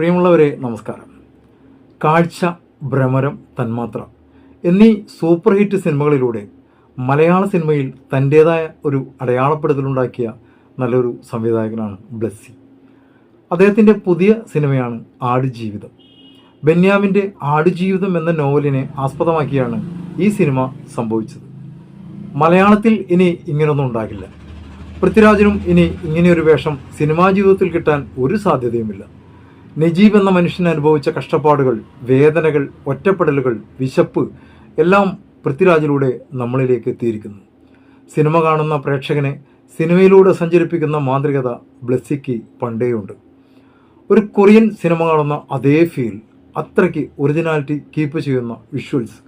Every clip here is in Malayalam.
പ്രിയമുള്ളവരെ നമസ്കാരം. കാഴ്ച ഭ്രമരം തന്മാത്ര എന്നീ സൂപ്പർ ഹിറ്റ് സിനിമകളിലൂടെ മലയാള സിനിമയിൽ തന്റേതായ ഒരു അടയാളപ്പെടുത്തലുണ്ടാക്കിയ നല്ലൊരു സംവിധായകനാണ് ബ്ലസ്സി. അദ്ദേഹത്തിന്റെ പുതിയ സിനിമയാണ് ആടുജീവിതം. ബെന്യാമിന്റെ ആടുജീവിതം എന്ന നോവലിനെ ആസ്പദമാക്കിയാണ് ഈ സിനിമ സംഭവിച്ചത്. മലയാളത്തിൽ ഇനി ഇങ്ങനൊന്നും ഉണ്ടാകില്ല. പൃഥ്വിരാജിനും ഇനി ഇങ്ങനെയൊരു വേഷം സിനിമാ ജീവിതത്തിൽ കിട്ടാൻ ഒരു സാധ്യതയുമില്ല. നജീബ് എന്ന മനുഷ്യൻ അനുഭവിച്ച കഷ്ടപ്പാടുകൾ വേദനകൾ ഒറ്റപ്പെടലുകൾ വിശപ്പ് എല്ലാം പൃഥ്വിരാജിലൂടെ നമ്മളിലേക്ക് എത്തിയിരിക്കുന്നു. സിനിമ കാണുന്ന പ്രേക്ഷകനെ സിനിമയിലൂടെ സഞ്ചരിപ്പിക്കുന്ന മാന്ത്രികത ബ്ലെസ്സിക്ക് പണ്ടേയുണ്ട്. ഒരു കൊറിയൻ സിനിമ കാണുന്ന അതേ ഫീൽ അത്രയ്ക്ക് ഒറിജിനാലിറ്റി കീപ്പ് ചെയ്യുന്ന വിഷ്വൽസ്.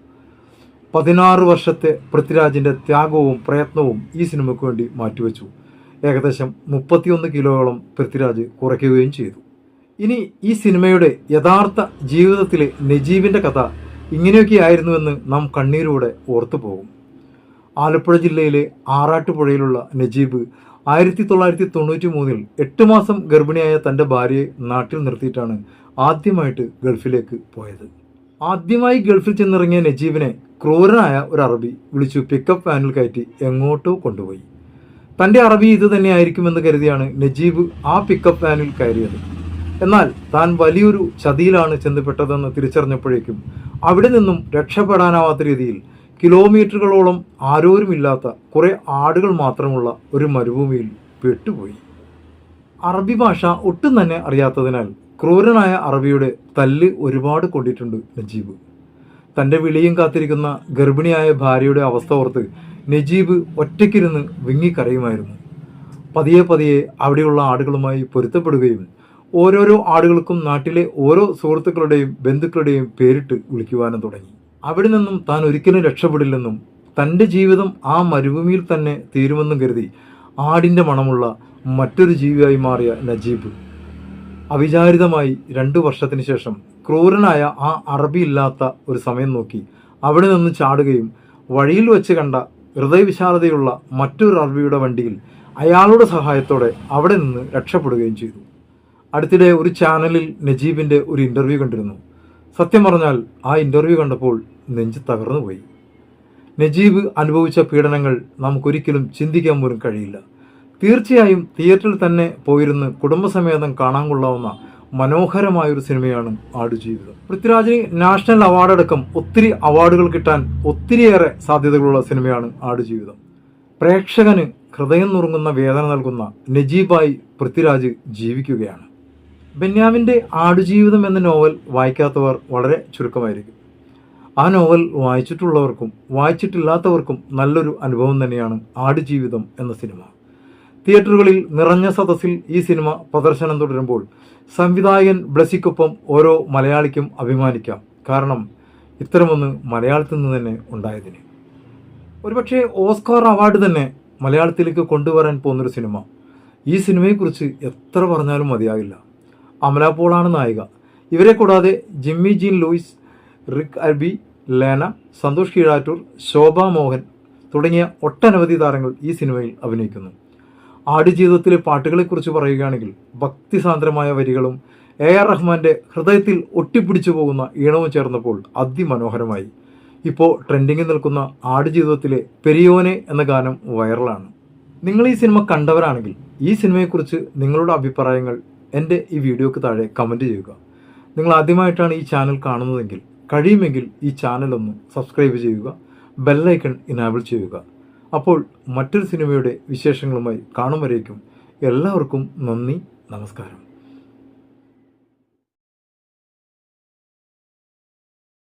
പതിനാറ് വർഷത്തെ പൃഥ്വിരാജിന്റെ ത്യാഗവും പ്രയത്നവും ഈ സിനിമയ്ക്ക് വേണ്ടി മാറ്റിവെച്ചു. ഏകദേശം മുപ്പത്തിയൊന്ന് കിലോയോളം പൃഥ്വിരാജ് കുറയ്ക്കുകയും ചെയ്തു. ഇനി ഈ സിനിമയുടെ യഥാർത്ഥ ജീവിതത്തിലെ നജീബിന്റെ കഥ ഇങ്ങനെയൊക്കെ ആയിരുന്നുവെന്ന് നാം കണ്ണീരോടെ ഓർത്തു പോകും. ആലപ്പുഴ ജില്ലയിലെ ആറാട്ടുപുഴയിലുള്ള നജീബ് ആയിരത്തി തൊള്ളായിരത്തി തൊണ്ണൂറ്റി മൂന്നിൽ എട്ട് മാസം ഗർഭിണിയായ തന്റെ ഭാര്യയെ നാട്ടിൽ നിർത്തിയിട്ടാണ് ആദ്യമായിട്ട് ഗൾഫിലേക്ക് പോയത്. ആദ്യമായി ഗൾഫിൽ ചെന്നിറങ്ങിയ നജീബിനെ ക്രൂരനായ ഒരു അറബി വിളിച്ചു പിക്കപ്പ് വാനിൽ കയറ്റി എങ്ങോട്ടോ കൊണ്ടുപോയി. തന്റെ അറബി ഇത് തന്നെയായിരിക്കുമെന്ന് കരുതിയാണ് നജീബ് ആ പിക്കപ്പ് വാനിൽ കയറിയത്. എന്നാൽ താൻ വലിയൊരു ചതിയിലാണ് ചെന്നപ്പെട്ടതെന്ന് തിരിച്ചറിഞ്ഞപ്പോഴേക്കും അവിടെ നിന്നും രക്ഷപ്പെടാനാവാത്ത രീതിയിൽ കിലോമീറ്ററുകളോളം ആരോരുമില്ലാത്ത കുറേ ആടുകൾ മാത്രമുള്ള ഒരു മരുഭൂമിയിൽ പെട്ടുപോയി. അറബി ഭാഷ ഒട്ടും തന്നെ അറിയാത്തതിനാൽ ക്രൂരനായ അറബിയുടെ തല്ല് ഒരുപാട് കൊണ്ടിട്ടുണ്ട് നജീബ്. തന്റെ വിളിയും കാത്തിരിക്കുന്ന ഗർഭിണിയായ ഭാര്യയുടെ അവസ്ഥ ഓർത്ത് നജീബ് ഒറ്റയ്ക്കിരുന്ന് വിങ്ങിക്കരയുമായിരുന്നു. പതിയെ പതിയെ അവിടെയുള്ള ആടുകളുമായി പൊരുത്തപ്പെടുകയും ഓരോരോ ആടുകൾക്കും നാട്ടിലെ ഓരോ സുഹൃത്തുക്കളുടെയും ബന്ധുക്കളുടെയും പേരിട്ട് വിളിക്കുവാനും തുടങ്ങി. അവിടെ നിന്നും താൻ ഒരിക്കലും രക്ഷപ്പെടില്ലെന്നും തന്റെ ജീവിതം ആ മരുഭൂമിയിൽ തന്നെ തീരുമെന്നും കരുതി ആടിന്റെ മണമുള്ള മറ്റൊരു ജീവിയായി മാറിയ നജീബ്. അവിചാരിതമായി രണ്ടു വർഷത്തിന് ശേഷം ക്രൂരനായ ആ അറബി ഇല്ലാത്ത ഒരു സമയം നോക്കി അവിടെ നിന്ന് ചാടുകയും വഴിയിൽ വെച്ച് കണ്ട ഹൃദയവിശാലതയുള്ള മറ്റൊരു അറബിയുടെ വണ്ടിയിൽ അയാളുടെ സഹായത്തോടെ അവിടെ നിന്ന് രക്ഷപ്പെടുകയും ചെയ്തു. അടുത്തിടെ ഒരു ചാനലിൽ നജീബിന്റെ ഒരു ഇന്റർവ്യൂ കണ്ടിരുന്നു. സത്യം പറഞ്ഞാൽ ആ ഇന്റർവ്യൂ കണ്ടപ്പോൾ നെഞ്ച് തകർന്നുപോയി നജീബ് അനുഭവിച്ച പീഡനങ്ങൾ നമുക്കൊരിക്കലും ചിന്തിക്കാൻ പോലും കഴിയില്ല. തീർച്ചയായും തിയേറ്ററിൽ തന്നെ പോയിരുന്ന് കുടുംബസമേതം കാണാൻ കൊള്ളാവുന്ന മനോഹരമായൊരു സിനിമയാണ് ആടുജീവിതം. പൃഥ്വിരാജിന് നാഷണൽ അവാർഡ് അടക്കം ഒത്തിരി അവാർഡുകൾ കിട്ടാൻ ഒത്തിരിയേറെ സാധ്യതകളുള്ള സിനിമയാണ് ആടുജീവിതം. പ്രേക്ഷകന് ഹൃദയം നുറുങ്ങുന്ന വേദന നൽകുന്ന നജീബായി പൃഥ്വിരാജ് ജീവിക്കുകയാണ്. ബെന്യാമിന്റെ ആടുജീവിതം എന്ന നോവൽ വായിക്കാത്തവർ വളരെ ചുരുക്കമായിരിക്കും. ആ നോവൽ വായിച്ചിട്ടുള്ളവർക്കും വായിച്ചിട്ടില്ലാത്തവർക്കും നല്ലൊരു അനുഭവം തന്നെയാണ് ആടുജീവിതം എന്ന സിനിമ. തിയേറ്ററുകളിൽ നിറഞ്ഞ സദസ്സിൽ ഈ സിനിമ പ്രദർശനം തുടരുമ്പോൾ സംവിധായകൻ ബ്ലസിക്കൊപ്പം ഓരോ മലയാളിക്കും അഭിമാനിക്കാം. കാരണം ഇത്തരമൊന്ന് മലയാളത്തിൽ നിന്ന് തന്നെ ഉണ്ടായതിന്. ഒരുപക്ഷെ ഓസ്കാർ അവാർഡ് തന്നെ മലയാളത്തിലേക്ക് കൊണ്ടുവരാൻ പോകുന്നൊരു സിനിമ. ഈ സിനിമയെക്കുറിച്ച് എത്ര പറഞ്ഞാലും മതിയാകില്ല. അമല പോളാണ് നായിക. ഇവരെ കൂടാതെ ജിമ്മി ജീൻ ലൂയിസ് റിക് അൽബി ലേന സന്തോഷ് കീഴാറ്റൂർ ശോഭ മോഹൻ തുടങ്ങിയ ഒട്ടനവധി താരങ്ങൾ ഈ സിനിമയിൽ അഭിനയിക്കുന്നു. ആടുജീവിതത്തിലെ പാട്ടുകളെക്കുറിച്ച് പറയുകയാണെങ്കിൽ ഭക്തിസാന്ദ്രമായ വരികളും എ ആർ റഹ്മാന്റെ ഹൃദയത്തിൽ ഒട്ടിപ്പിടിച്ചു പോകുന്ന ഈണവും ചേർന്നപ്പോൾ അതിമനോഹരമായി. ഇപ്പോൾ ട്രെൻഡിങ്ങിൽ നിൽക്കുന്ന ആടുജീവിതത്തിലെ പെരിയോനെ എന്ന ഗാനം വൈറലാണ്. നിങ്ങൾ ഈ സിനിമ കണ്ടവരാണെങ്കിൽ ഈ സിനിമയെക്കുറിച്ച് നിങ്ങളുടെ അഭിപ്രായങ്ങൾ എന്റെ ഈ വീഡിയോക്ക് താഴെ കമന്റ് ചെയ്യുക. നിങ്ങൾ ആദ്യമായിട്ടാണ് ഈ ചാനൽ കാണുന്നതെങ്കിൽ കഴിയുമെങ്കിൽ ഈ ചാനലൊന്ന് സബ്സ്ക്രൈബ് ചെയ്യുക. ബെല്ലൈക്കൺ ഇനാബിൾ ചെയ്യുക. അപ്പോൾ മറ്റൊരു സിനിമയുടെ വിശേഷങ്ങളുമായി കാണും വരേക്കും. എല്ലാവർക്കും നന്ദി നമസ്കാരം.